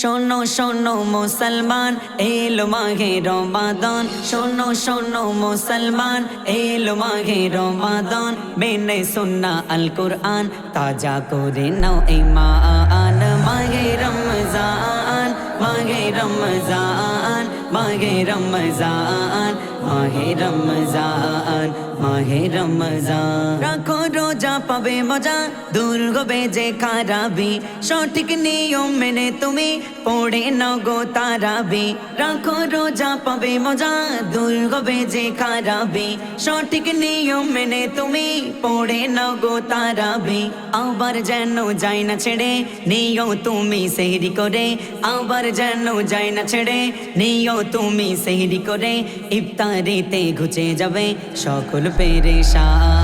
শোনো শোনো মুসলমান, এলো মাঘে রমাদান। শোনো শোনো মুসলমান, এলো মাঘে রমাদান। মেনে সুন্না আল কুরআন, তাজা করে নাও ইমান মাঘে রমজান মাঘে রমজান মাঘে রমজান মাঘে রমজান মাঘে রমজান। রাখো রোজা পাবে, মজা। দূর হবে যে খারাপি সঠিক নিয়ম মেনে তুমি পড়ে নগো তারাবি। রাখো রোজা, পাবে মজা। দূর হবে যে খারাপি সঠিক নিয়ম মেনে তুমি পড়ে নগো তারাবি। আবার যেন যাই না ছেড়ে, নিও তুমি সেহরি করে। আবার যেন যাই না ছেড়ে, নিও তুমি সেহরি করে। ইফতারিতে ঘুচে যাবে সকল পেরেশান।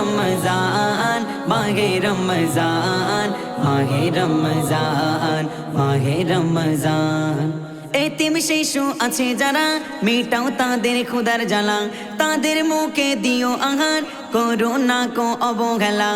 মাগে রমজান মাগে রমজান মাগে রমজান মাগে রমজান এতিম শিশু আছে যারা, মেটাও তাদের খুদার জ্বালা। তাদের মুখে দিও আহার, করো না কো অবহেলা।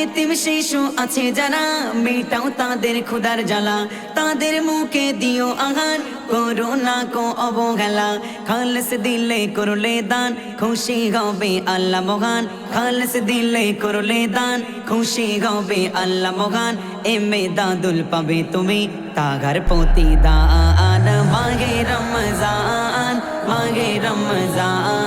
এতিম শিশু আছে যারা, মেটাও তাদের খুদার জ্বালা। তাদের মুখে দিও আহার, করো না কো অবহেলা। খালস দিলে করলে দান, খুশি হবে আল্লাহ মহান। খালস দিলে করলে দান, খুশি হবে আল্লাহ মহান। এমে দাদুল পাবে তুমি তাগার পতি দান মাগে রমজান মাগে রমজান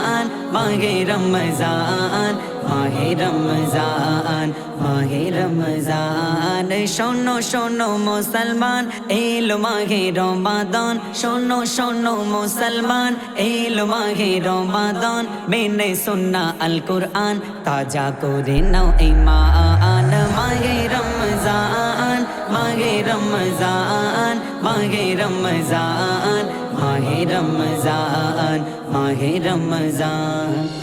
মাগে রমজান, মাহে রমজান মাহে রমজান। শোনো শোনো মুসলমান, এলো মাহে রমাদান। শোনো শোনো মুসলমান, এলো মাহে রমাদান। মেনে সুন্না আল কুরআন, তাজা করে নাও ইমান মাহে রমজান মাহে রমজান মাহে রমজান। মাহে রমজান মাহে রমজান